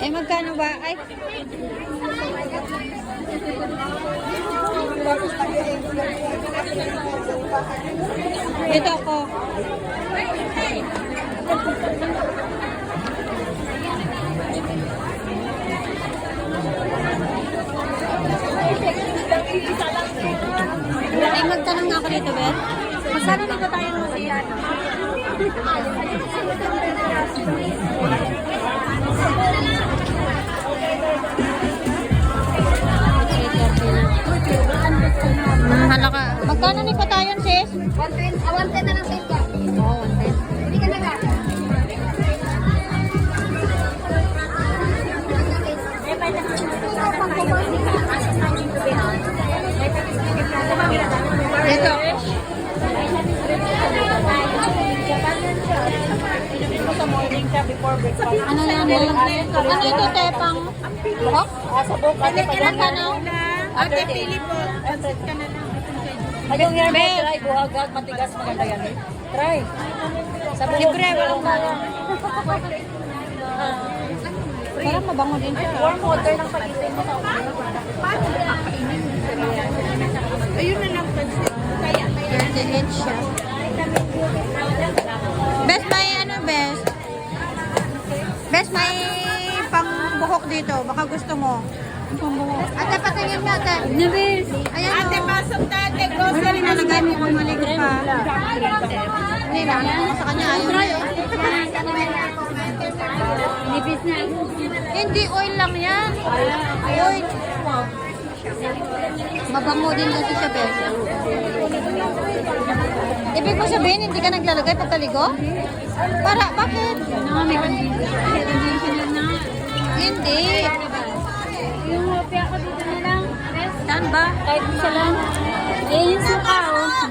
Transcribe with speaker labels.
Speaker 1: Eh, magkano ba? Ay, dito ako. Ay, magtanong nga ako dito, Beth. Masano na ba tayo mo siya? Magkano ni patayon, sis?
Speaker 2: 110 ah, 110 na lang sa ka.
Speaker 1: Oo, 110.
Speaker 2: Hindi ka na ka.
Speaker 1: Dito. Ano yan? Ano ito, tepang? Buhok? Ate, ilan ka na? Ate, pili po.
Speaker 3: Ayong yan mo, try, buhagag, matigas, maganda yan eh. Try. Sa buhok.
Speaker 1: Libre, walang bawang. Parang mabango din siya.
Speaker 3: Warm water lang pagitin mo sa
Speaker 1: Dirty hit siya. Best may ano, best? Best may pangbuhok dito. Baka gusto mo. Pangbuhok. Ate, patingin mo ate. Nabis. Ayan ate, pasok na ate. Grocery na lagay mo kung maligo pa. Hindi lang. Ako sa kanya ayaw na eh.
Speaker 2: Nipis na.
Speaker 1: Hindi, oil lang yan. Oil. Mabango din kasi siya, bes. Ibig mo sabihin, hindi ka naglalagay pagkaligo? Para, bakit? Hindi. Saan ba?
Speaker 2: kahit isa lang. Eh, yung suka, oh.